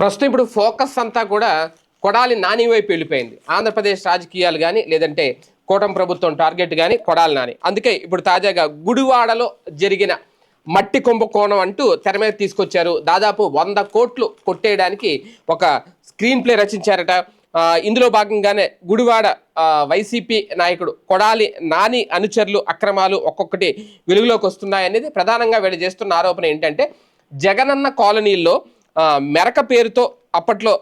ప్రస్తుతం ఇప్పుడు ఫోకస్ అంతా కూడా కొడాలి నాని వైపు వెళ్ళిపోయింది. ఆంధ్రప్రదేశ్ రాజకీయాలు కానీ లేదంటే కూటమి ప్రభుత్వం టార్గెట్ కానీ కొడాలి నాని. అందుకే ఇప్పుడు తాజాగా గుడివాడలో జరిగిన మట్టి కుంభకోణం అంటూ తెర మీద తీసుకొచ్చారు. దాదాపు వంద కోట్లు కొట్టేయడానికి ఒక స్క్రీన్ ప్లే రచించారట. ఇందులో భాగంగానే గుడివాడ వైసీపీ నాయకుడు కొడాలి నాని అనుచరులు అక్రమాలు ఒక్కొక్కటి వెలుగులోకి వస్తున్నాయనేది ప్రధానంగా వీళ్ళు చేస్తున్న ఆరోపణ ఏంటంటే జగనన్న కాలనీల్లో మెరక పేరుతో అప్పట్లో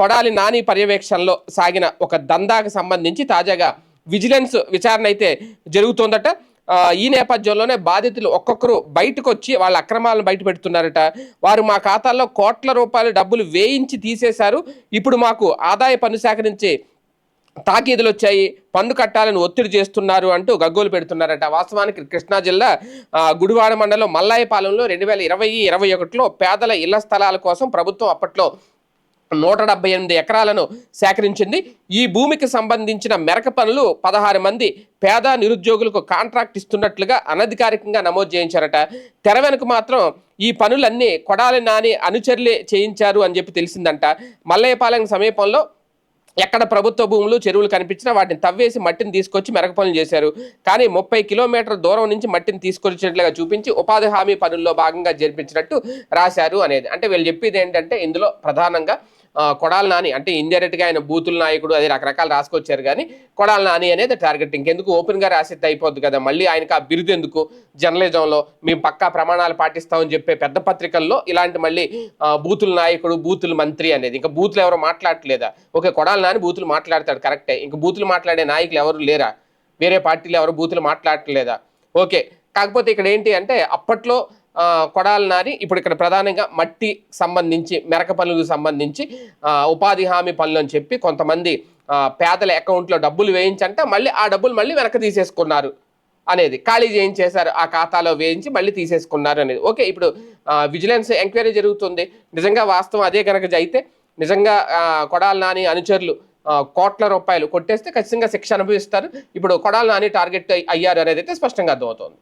కొడాలి నాని పర్యవేక్షణలో సాగిన ఒక దందాకు సంబంధించి తాజాగా విజిలెన్స్ విచారణ అయితే జరుగుతోందట. ఈ నేపథ్యంలోనే బాధితులు ఒక్కొక్కరు బయటకు వచ్చి వాళ్ళ అక్రమాలను బయట పెడుతున్నారట వారు మా ఖాతాల్లో కోట్ల రూపాయల డబ్బులు వేయించి తీసేశారు. ఇప్పుడు మాకు ఆదాయ పన్ను శాఖ నుంచి తాకీదులు వచ్చాయి పన్ను కట్టాలని ఒత్తిడి చేస్తున్నారు అంటూ గగ్గోలు పెడుతున్నారట. వాస్తవానికి కృష్ణా జిల్లా గుడివాడ మండలం మల్లాయపాలెంలో రెండు వేల ఇరవై ఇరవై ఒకటిలో పేదల ఇళ్ళ స్థలాల కోసం ప్రభుత్వం అప్పట్లో నూట డెబ్బై ఎనిమిది ఎకరాలను సేకరించింది. ఈ భూమికి సంబంధించిన మెరక పనులు పదహారు మంది పేద నిరుద్యోగులకు కాంట్రాక్ట్ ఇస్తున్నట్లుగా అనధికారికంగా నమోదు చేయించారట. తెర వెనుక మాత్రం ఈ పనులన్నీ కొడాలి నాని అనుచరులే చేయించారు అని చెప్పి తెలిసిందంట. మల్లయ్యపాలెం సమీపంలో ఎక్కడ ప్రభుత్వ భూములు చెరువులు కనిపించినా వాటిని తవ్వేసి మట్టిని తీసుకొచ్చి మెరక పనులు చేశారు. కానీ ముప్పై కిలోమీటర్ దూరం నుంచి మట్టిని తీసుకొచ్చినట్లుగా చూపించి ఉపాధి హామీ పనుల్లో భాగంగా జరిపించినట్టు రాశారు అనేది. అంటే వీళ్ళు చెప్పేది ఏంటంటే ఇందులో ప్రధానంగా కొడాల నాని. అంటే ఇండైరెక్ట్గా ఆయన బూతుల నాయకుడు అది రకరకాలు రాసుకొచ్చారు కానీ కొడాల నాని అనేది టార్గెట్ ఇంకెందుకు? ఓపెన్గా అయిపోద్ది కదా. మళ్ళీ ఆయనకు ఆ బిరుదు ఎందుకు? జర్నలిజంలో మేము పక్కా ప్రమాణాలు పాటిస్తామని చెప్పే పెద్ద పత్రికల్లో ఇలాంటి మళ్ళీ బూతుల నాయకుడు బూతుల మంత్రి అనేది. ఇంకా బూతులు ఎవరు మాట్లాడట్లేదా? ఓకే కొడాలి నాని బూతులు మాట్లాడతాడు కరెక్టే ఇంకా బూతులు మాట్లాడే నాయకులు ఎవరు లేరా? వేరే పార్టీలు ఎవరు బూతులు మాట్లాడట్లేదా? ఓకే కాకపోతే ఇక్కడ ఏంటి అంటే అప్పట్లో కొడాలి నాని ఇప్పుడు ఇక్కడ ప్రధానంగా మట్టి సంబంధించి మెరక పనులకు సంబంధించి ఉపాధి హామీ పనులు అని చెప్పి కొంతమంది పేదల అకౌంట్లో డబ్బులు వేయించంటే మళ్ళీ ఆ డబ్బులు మళ్ళీ వెనక తీసేసుకున్నారు అనేది. ఖాళీ చేయించేశారు ఆ ఖాతాలో వేయించి మళ్ళీ తీసేసుకున్నారు అనేది. ఓకే ఇప్పుడు విజిలెన్స్ ఎంక్వైరీ జరుగుతుంది. నిజంగా వాస్తవం అదే కనుక అయితే నిజంగా కొడాలి నాని అనుచరులు కోట్ల రూపాయలు కొట్టేస్తే ఖచ్చితంగా శిక్ష అనుభవిస్తారు. ఇప్పుడు కొడాలి నాని టార్గెట్ అయ్యారు అనేది అయితే స్పష్టంగా అర్థమవుతుంది.